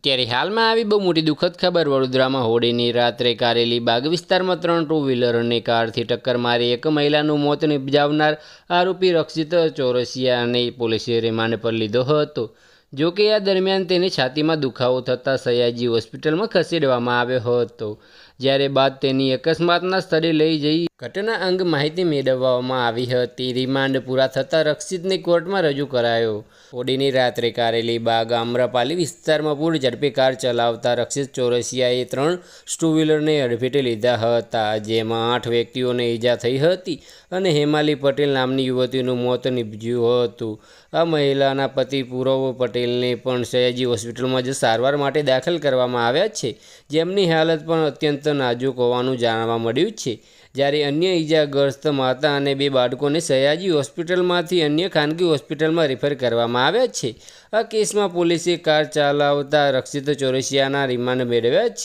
અત્યારે હાલમાં આવી બહુ મોટી દુઃખદ ખબર, વડોદરામાં હોળીની રાત્રે કારેલી બાગ વિસ્તારમાં ત્રણ ટુ વ્હીલરને કારથી ટક્કર મારી એક મહિલાનું મોત નિપજાવનાર આરોપી રક્ષિત ચોરસિયાને પોલીસે રિમાન્ડ પર લીધો હતો. જો કે આ દરમિયાન તેને છાતીમાં દુખાવો થતાં સયાજી હોસ્પિટલમાં ખસેડવામાં આવ્યો હતો. જ્યારે બાદ તેની અકસ્માતના સ્થળે લઈ જઈ ઘટના અંગ માહિતી મેળવવામાં આવી હતી. રિમાન્ડ પૂરા થતાં રક્ષિતને કોર્ટમાં રજૂ કરાયો. હોડીની રાત્રે કારેલી બાગ આમ્રપાલી વિસ્તારમાં પૂર ઝડપી કાર ચલાવતા રક્ષિત ચોરસિયાએ ત્રણ ટુ વ્હીલરને અડફેટે લીધા હતા, જેમાં આઠ વ્યક્તિઓને ઈજા થઈ હતી અને હેમાલી પટેલ નામની યુવતીનું મોત નીપજ્યું હતું. આ મહિલાના પતિ પૂરવ પટેલને પણ સયાજી હોસ્પિટલમાં જ સારવાર માટે દાખલ કરવામાં આવ્યા છે. જેમની હાલત પણ અત્યંત નાજુક હોવાનું જાણવા મળ્યું છે. જ્યારે અન્ય ઈજાગ્રસ્ત માતા અને બે બાળકોને સયાજી હોસ્પિટલમાંથી અન્ય ખાનગી હોસ્પિટલમાં રિફર કરવામાં આવ્યા છે. આ કેસમાં પોલીસે કાર ચલાવતા રક્ષિત ચોરસિયાના રિમાન્ડ મેળવ્યા છે.